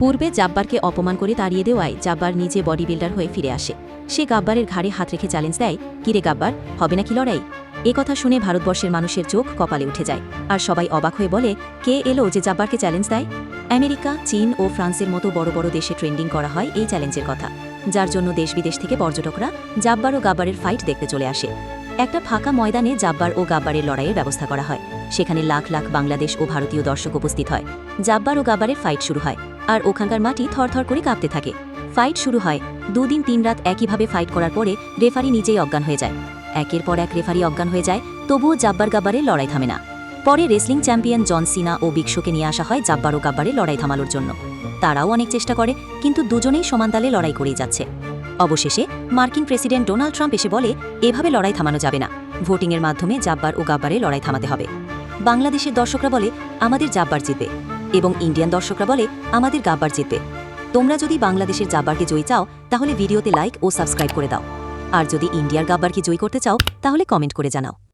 পূর্বে জাব্বারকে অপমান করে তাড়িয়ে দেওয়ায় জাব্বার নিজে বডি বিল্ডার হয়ে ফিরে আসে। সে গাব্বারের ঘাড়ে হাত রেখে চ্যালেঞ্জ দেয়, কিরে গাব্বার, হবে নাকি লড়াই? এ কথা শুনে ভারতবর্ষের মানুষের চোখ কপালে উঠে যায়, আর সবাই অবাক হয়ে বলে, কে এলো যে জাব্বারকে চ্যালেঞ্জ দেয়? আমেরিকা, চীন ও ফ্রান্সের মতো বড় বড় দেশে ট্রেন্ডিং করা হয় এই চ্যালেঞ্জের কথা। যার জন্য দেশ বিদেশ থেকে পর্যটকরা জাব্বার ও গাব্বারের ফাইট দেখতে চলে আসে। একটা ফাঁকা ময়দানে জাব্বার ও গাব্বারের লড়াইয়ের ব্যবস্থা করা হয়। সেখানে লাখ লাখ বাংলাদেশ ও ভারতীয় দর্শক উপস্থিত হয়। জাব্বার ও গাব্বারের ফাইট শুরু হয়। আর ওখানকার মাটি থরথর করে কাঁপতে থাকে। ফাইট শুরু হয়। দুদিন তিন রাত একইভাবে ফাইট করার পরে রেফারি নিজেই অজ্ঞান হয়ে যায়। একের পর এক রেফারি অজ্ঞান হয়ে যায়, তবুও জাব্বার গাব্বারের লড়াই থামে না। পরে রেসলিং চ্যাম্পিয়ন জন সিনা ও বিক্ষোকে নিয়ে আসা হয় জাব্বার ও গাব্বারের লড়াই থামানোর জন্য। তারাও অনেক চেষ্টা করে, কিন্তু দুজনেই সমানতালে লড়াই করেই যাচ্ছে। অবশেষে মার্কিন প্রেসিডেন্ট ডোনাল্ড ট্রাম্প এসে বলে, এভাবে লড়াই থামানো যাবে না। ভোটিংয়ের মাধ্যমে জাব্বার ও গাব্বারের লড়াই থামাতে হবে। বাংলাদেশের দর্শকরা বলে, আমাদের জাব্বার জিতবে। এবং ইন্ডিয়ান দর্শকরা বলে, আমাদের গাব্বার জিতবে। তোমরা যদি বাংলাদেশের জাব্বারকে জয়ী চাও, তাহলে ভিডিওতে লাইক ও সাবস্ক্রাইব করে দাও। আর যদি ইন্ডিয়ার গাব্বারকে জয়ী করতে চাও, তাহলে কমেন্ট করে জানাও।